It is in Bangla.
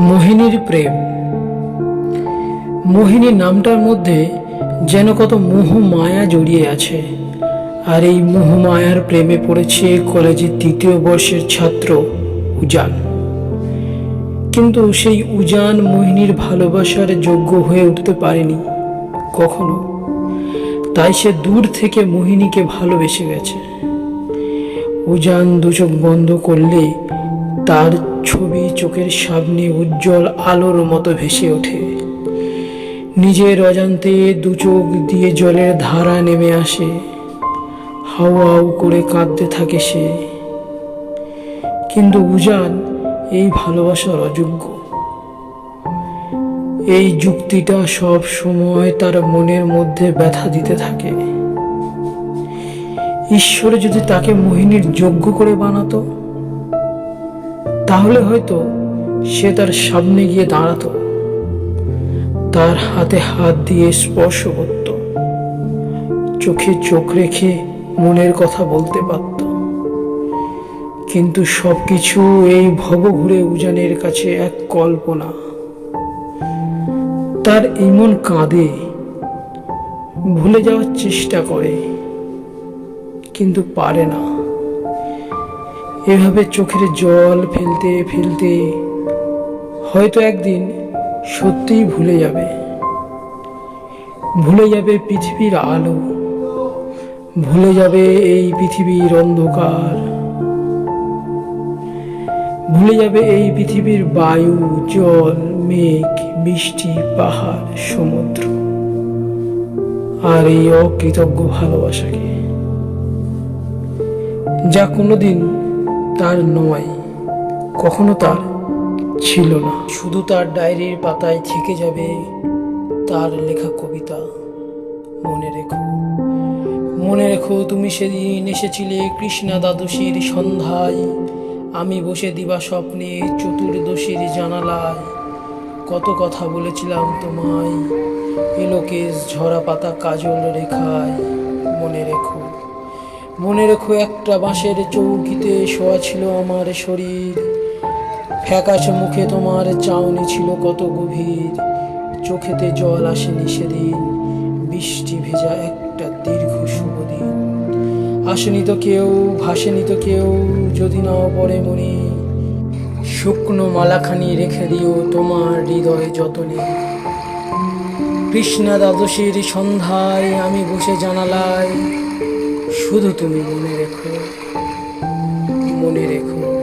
মোহিনীর প্রেম। মোহিনী নামটার মধ্যে যেন কত মোহ মায়া জড়িয়ে আছে। আর এই মোহ মায়ার প্রেমে পড়েছে কলেজের তৃতীয় বর্ষের ছাত্র উজান। কিন্তু সেই উজান মোহিনীর ভালোবাসার যোগ্য হয়ে উঠতে পারেনি কখনো। তাই সে দূর থেকে মোহিনীকে ভালোবেসে গেছে। উজান দু চোখ বন্ধ করলে তার ছবি চোখের সামনে উজ্জ্বল আলোর মতো ভেসে ওঠে। নিজের অজান্তে দু চোখ দিয়ে জলের ধারা নেমে আসে। হাউ হাউ করে কাঁদতে থাকে সে। কিন্তু উজান এই ভালোবাসার অযোগ্য। এই যুক্তিটা সব সময় তার মনের মধ্যে ব্যথা দিতে থাকে। ঈশ্বরে যদি তাকে মোহিনীর যোগ্য করে বানাতো তাহলে হয়তো সে তার সামনে গিয়ে দাঁড়াতো। তার হাতে হাত দিয়ে স্পর্শ করত। চোখে চোখ রেখে মনের কথা বলতে পারত। কিন্তু সবকিছু এই ভবঘুরে উজানের কাছে এক কল্পনা। তার এই মন কাঁদে, ভুলে যাওয়ার চেষ্টা করে, কিন্তু পারে না। এভাবে চোখের জল ফেলতে ফেলতে হয়তো একদিন সত্যিই ভুলে যাবে। ভুলে যাবে পৃথিবীর আলো। ভুলে যাবে এই পৃথিবীর অন্ধকার। ভুলে যাবে এই পৃথিবীর বায়ু, জল, মেঘ বৃষ্টি পাহাড়, সমুদ্র আর এই অকৃতজ্ঞ ভালোবাসাকে। যা কোনোদিন তার নয়, কখনো তার ছিল না। শুধু তার ডায়েরির পাতায় থেকে যাবে তার লেখা কবিতা। মনে রেখো মনে রেখো তুমি সেদিন এসেছিলে কৃষ্ণা দ্বাদশীর সন্ধ্যায়। আমি বসে দিবা স্বপ্নে চতুর্দশীর জানালায়। কত কথা বলেছিলাম তোমায়, এলোকেশ ঝরা পাতা কাজল রেখায়। মনে রেখো মনে রেখো একটা বাঁশের চৌকিতে শোয়া ছিল আমার শরীর। ফ্যাকাশ মুখে তোমার চাউনি ছিল কত গভীর। চোখেতে জল আসেনি সেদিন, বৃষ্টি ভেজা একটা দীর্ঘ শুভ দিন। আসেনি তো কেউ, ভাসেনি তো কেউ, যদি নাও পড়ে মনে। শুকনো মালাখানি রেখে দিও তোমার হৃদয়ে যতনে। কৃষ্ণা দ্বাদশীর সন্ধ্যায় আমি বসে জানালায় শুধু তুমি মনে রেখো মনে রেখো।